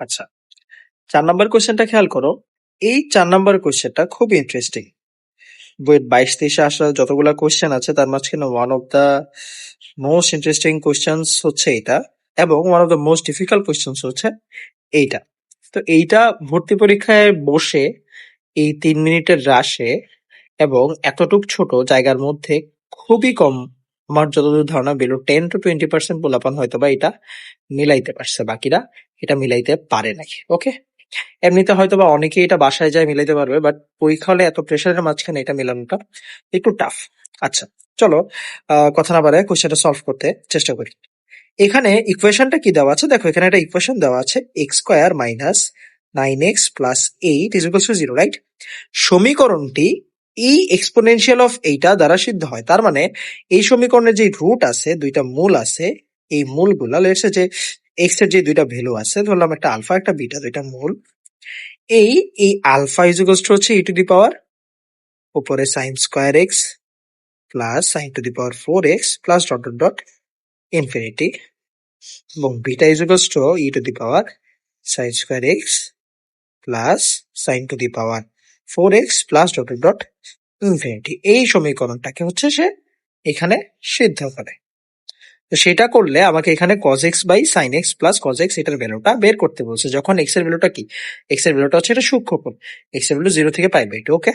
আচ্ছা চার নম্বর কোশ্চেনটা খেয়াল করো। এই চার নম্বর কোশ্চেনটা খুব ইন্টারেস্টিং বইয়ের বাইশ তেইশে আসা যতগুলা কোশ্চেন আছে, তার মাঝখানে one of the most interesting question হচ্ছে এটা এবং one of the most difficult question হচ্ছে এইটা। তো এইটা ভর্তি পরীক্ষায় বসে এই তিন মিনিটের রাশে এবং এতটুক ছোট জায়গার মধ্যে খুবই কম আমার যতদূর ধারণা below ten to twenty percent পোলাপান হয়তো বা এটা মিলাইতে পারছে বাকিরা। এটা মিলাইতে পারে নাকি? ওকে এমনিতে হয়তো বা অনেকেই এটা বাসায় যায় মিলাইতে পারবে বাট পরীক্ষা হলে এত প্রেশারের মাঝখানে এটা মিলানোটা একটু টাফ আচ্ছা চলো কথা না বাড়ায় কোশ্চেনটা সলভ করতে চেষ্টা করি। এখানে ইকুয়েশনটা কি দেওয়া আছে? দেখো, এখানে একটা ইকুয়েশন দেওয়া আছে X square minus nine X plus eight is equal to zero right সমীকরণটি এই এক্সপোনেনশিয়াল অফ এইটা দ্বারা সিদ্ধ হয়। তার মানে এই সমীকরণের যে রুট আছে, দুইটা মূল আছে, এই মূলগুলা লেটস যে এক্সের যে দুইটা ভ্যালু আছে, ধরলাম একটা আলফা একটা বিটা দুইটা মূল, এই এই আলফা ইজুগোস হচ্ছে ই টু দি পাওয়ার উপরে sine square X plus sine to the power four X plus dot dot dot infinity এবং beta ইজুগোস to E to the power sine square X plus sine to the power four X plus dot dot infinity এই সমীকরণটাকে হচ্ছে সে এখানে সিদ্ধ করে। সেটা করলে আমাকে এখানে cos X by sine X plus cos X এটার ভ্যালুটা বের করতে বলছে। যখন এক্সের ভ্যালুটা কি? এক্সের ভ্যালুটা হচ্ছে এটা সূক্ষ্মকোণ এক্সের ভ্যালু জিরো থেকে পাই বাই ওকে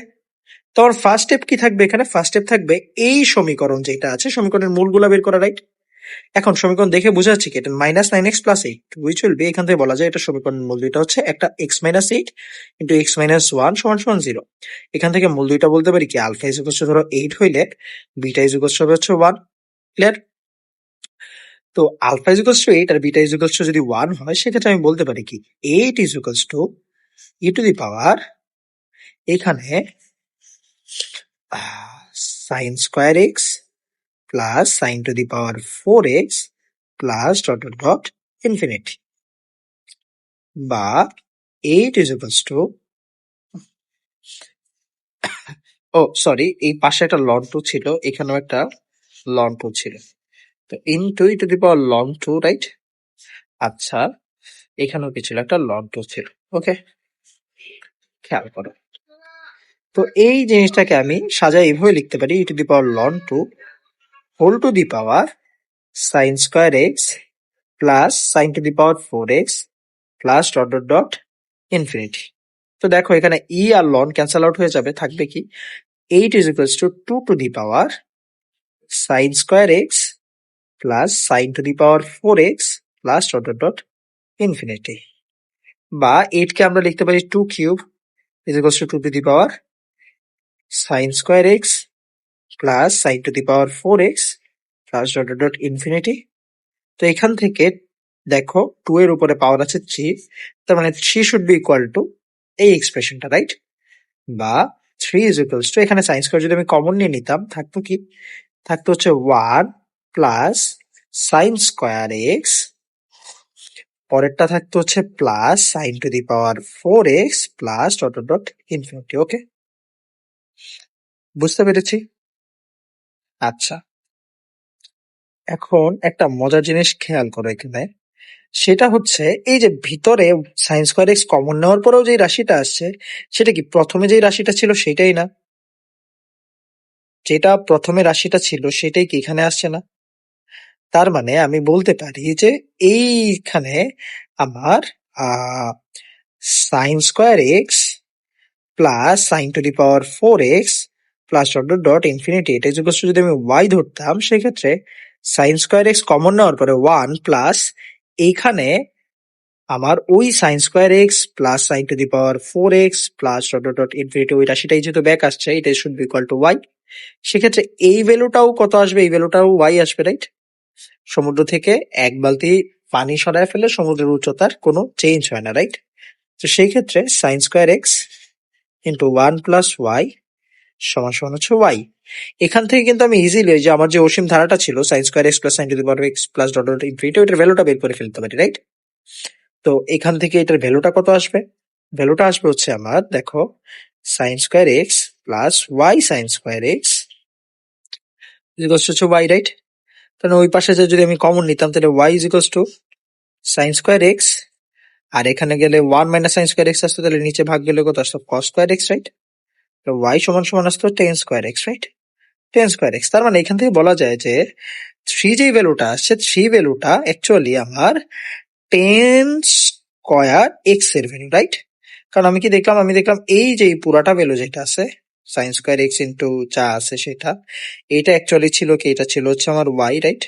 তো আমার ফার্স্ট স্টেপ কি থাকবে এখানে? ফার্স্ট স্টেপ থাকবে এই সমীকরণ যেটা আছে, সমীকরণের মূলগুলা বের করা রাইট এখন সমীকরণ দেখে বোঝা যাচ্ছে কি? এটা minus nine X plus eight which will be এখান থেকে বলা যায় এটা সমীকরণের মূল দুইটা হচ্ছে একটা X minus eight into X minus one সমান সমান জিরো এখান থেকে মূল দুইটা বলতে পারি কি? আলফা ইজ ধরো এইট হইলে বিটা ইজ হবে হচ্ছে ওয়ান ক্লিয়ার তো আলফা ইজ টু এইট আর বিটা ইজ টু যদি ওয়ান হয়, সেক্ষেত্রে আমি বলতে পারি কি? Eight is to e to the power এখানে sine square x plus sine to the power four x plus dot dot dot infinity বা eight is to O sorry এই পাশে একটা লন টু ছিল, এখানেও একটা লন টু ছিল। তো in two e to the power ln two right আচ্ছা এখানেও কি ছিল? একটা লন টু ছিল ওকে খেয়াল করো। তো এই জিনিসটাকে আমি সাজাই এভাবে লিখতে পারি e to the power ln two whole to the power sine square x plus sine to the power four x plus dot dot dot infinity তো দেখো, এখানে ই আর লন ক্যান্সেল আউট হয়ে যাবে, থাকবে কি? Eight is equals to two to the power sine square x plus sine to the power four x plus dot dot dot infinity বা এইটকে আমরা লিখতে পারি two cube is equals to two to the power sine square x plus sine to the power four x plus dot dot infinity তো এখান থেকে দেখো two এর উপরে পাওয়ার আছে থ্রি তার মানে three should be equal to এই এক্সপ্রেশনটা রাইট বা থ্রি ইজ ইকুয়ালস টু এখানে সাইন স্কোয়ার যদি আমি কমন নিয়ে নিতাম, থাকতো কি? থাকতো হচ্ছে one plus sine square x পরেরটা থাকতো হচ্ছে plus sine to the power four x plus dot dot infinity okay বুঝতে পেরেছি? আচ্ছা। এখন একটা মজার জিনিস খেয়াল করো এখানে। সেটা হচ্ছে এই যে ভিতরে সাইন স্কোয়ার এক্স কমন নেওয়ার পরেও যে রাশিটা আসছে, সেটা কি প্রথমে যে রাশিটা ছিল সেটাই না? যেটা প্রথমে রাশিটা ছিল, সেটাই কি এখানে আসছে না? তার মানে আমি বলতে পারি যে এইখানে আমার sine square x plus sine to the power four x plus dot dot infinity এটা যদি আমি ওয়াই ধরতাম, সেক্ষেত্রে সাইন স্কোয়ার এক্স কমন নেওয়ার পরে ওয়ান প্লাস এইখানে আমার ওই sine square x plus sine to the power four x plus dot dot infinity ওই রাশিটাই যেহেতু ব্যাক আসছে এটা should be equal to y সেক্ষেত্রে এই ভ্যালুটাও কত আসবে? এই ভ্যালুটাও ওয়াই আসবে রাইট সমুদ্র থেকে এক বালতি পানি সরায় ফেলে সমুদ্রের উচ্চতার কোনো চেঞ্জ হয় না রাইট তো সেই ক্ষেত্রে sine square x into one plus y সমান সমান হচ্ছে ওয়াই এখান থেকে কিন্তু আমি ইজিলি যে আমার যে অসীম ধারাটা ছিল sine square x plus sine to the power x plus dot dot infinity ওইটার ভ্যালুটা বের করে ফেলতে পারি রাইট তো এখান থেকে এটার ভ্যালুটা কত আসবে? ভ্যালুটা আসবে হচ্ছে আমার, দেখো sine square x plus y sine square x হচ্ছে ওয়াই রাইট তাহলে ওই পাশে যদি আমি কমন নিতাম, তাহলে y is equals to sine square x আর এখানে গেলে one minus sine square x আসতো, তাহলে নিচে ভাগ গেলে কত আসতো? Cos square x right y সমান সমান আসতো tan square x right tan square x তার মানে এখান থেকে বলা যায় যে থ্রি যে ভ্যালুটা আসছে থ্রি ভ্যালুটা অ্যাকচুয়ালি আমার টেন স্কোয়ার এক্সের ভ্যালু রাইট কারণ আমি কি দেখলাম? আমি দেখলাম এই যে পুরাটা ভ্যালু যেটা আছে সাইন স্কোয়ার এক্স ইন্টু যা আছে সেটা। এটা অ্যাকচুয়ালি ছিল কি? এটা ছিল হচ্ছে আমার y right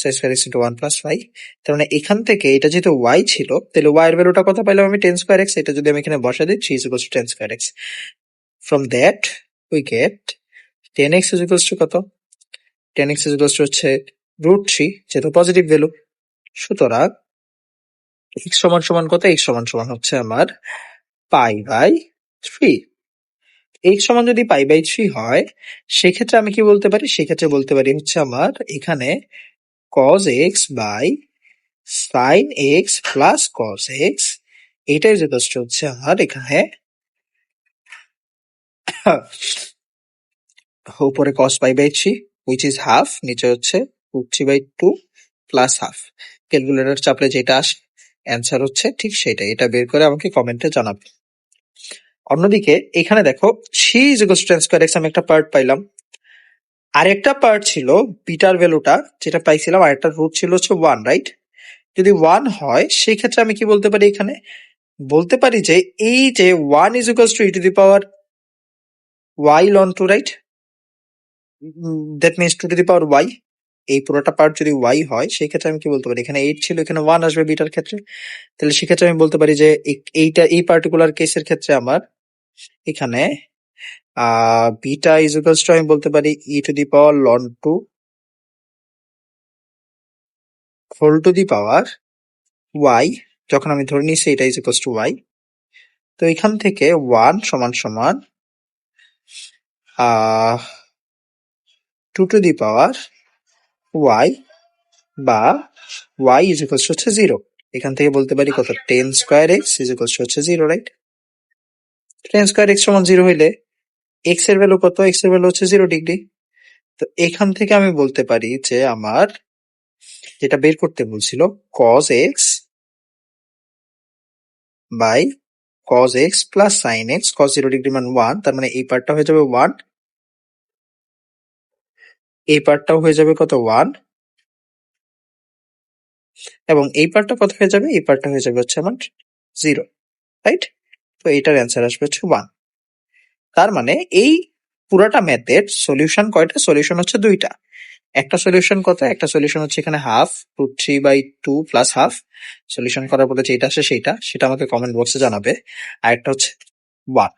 sine square x into one plus y তার মানে এখান থেকে এটা যেহেতু ওয়াই ছিল, তাহলে ওয়াই এর ভ্যালুটা কত পাইলাম আমি? টেন স্কোয়ার এক্স এটা যদি আমি এখানে বসা three is equals to tan square x from that we get tan x is equals to কত? Tan x is equals to হচ্ছে রুট থ্রি যেহেতু পজিটিভ ভ্যালু সুতরাং এক্স সমান সমান কত? এক্স সমান সমান হচ্ছে আমার পাই বাই থ্রি এক্স সমান যদি পাই বাই থ্রি হয়, সেক্ষেত্রে আমি কি বলতে পারি? সেক্ষেত্রে বলতে পারি হচ্ছে আমার এখানে cos x by sine x plus cos x এটাই যথেষ্ট হচ্ছে আমার এখানে। উপরে cos pi by three which is half নিচে হচ্ছে three by two plus half calculator চাপলে যেটা আসে অ্যান্সার হচ্ছে ঠিক সেটাই। এটা বের করে আমাকে কমেন্টে জানাবে। অন্যদিকে, এখানে দেখো c is equals to square x আমি একটা পার্ট পাইলাম। আরেকটা পার্ট ছিল বিটার ভ্যালুটা, যেটা পাইছিলাম আরেকটা রুট ছিল হচ্ছে ওয়ান রাইট যদি ওয়ান হয় সেই ক্ষেত্রে আমি কি বলতে পারি এখানে? বলতে পারি যে, এই যে one is equals to e to the power y ln two right that means two to the power y এই পুরোটা পার্ট যদি ওয়াই হয় সেই ক্ষেত্রে আমি কি বলতে পারি? এখানে এইট ছিল, এখানে ওয়ান আসবে বিটার ক্ষেত্রে। তাহলে সেক্ষেত্রে আমি বলতে পারি যে, এই- এইটা, এই পার্টিকুলার কেসের ক্ষেত্রে আমার এখানে বিটা ইজ ইকুয়ালস টু আমি বলতে পারি e to the power ln two whole to the power y যখন আমি ধরে নিচ্ছি এটা ইজ ইকুয়ালস টু ওয়াই তো এখান থেকে ওয়ান সমান সমান two to the power y বা ওয়াই ইজ ইকুয়ালস হচ্ছে জিরো এখান থেকে বলতে পারি কত? Tan square x is equals হচ্ছে zero right tan square x সমান জিরো হইলে এক্সের ভ্যালু কত? এক্সের ভ্যালু হচ্ছে জিরো ডিগ্রি তো এখান থেকে আমি বলতে পারি যে আমার যেটা বের করতে বলছিল cos x by cos x plus sine x cos zero degree মান ওয়ান তার মানে এই পার্টটা হয়ে যাবে ওয়ান এই পার্টটাও হয়ে যাবে কত? ওয়ান এবং এই পার্টটা কত হয়ে যাবে? এই পার্টটা হয়ে যাবে হচ্ছে আমার জিরো রাইট তো এইটার অ্যান্সার আসবে হচ্ছে ওয়ান তার মানে এই পুরাটা ম্যাথের সলিউশন কয়টা? সলিউশন হচ্ছে দুইটা। একটা সলিউশন কত? একটা সলিউশন হচ্ছে এখানে half to three by two plus half solution করার পরে যেটা আসে সেইটা সেটা আমাকে কমেন্ট বক্সে জানাবে। আর একটা হচ্ছে ওয়ান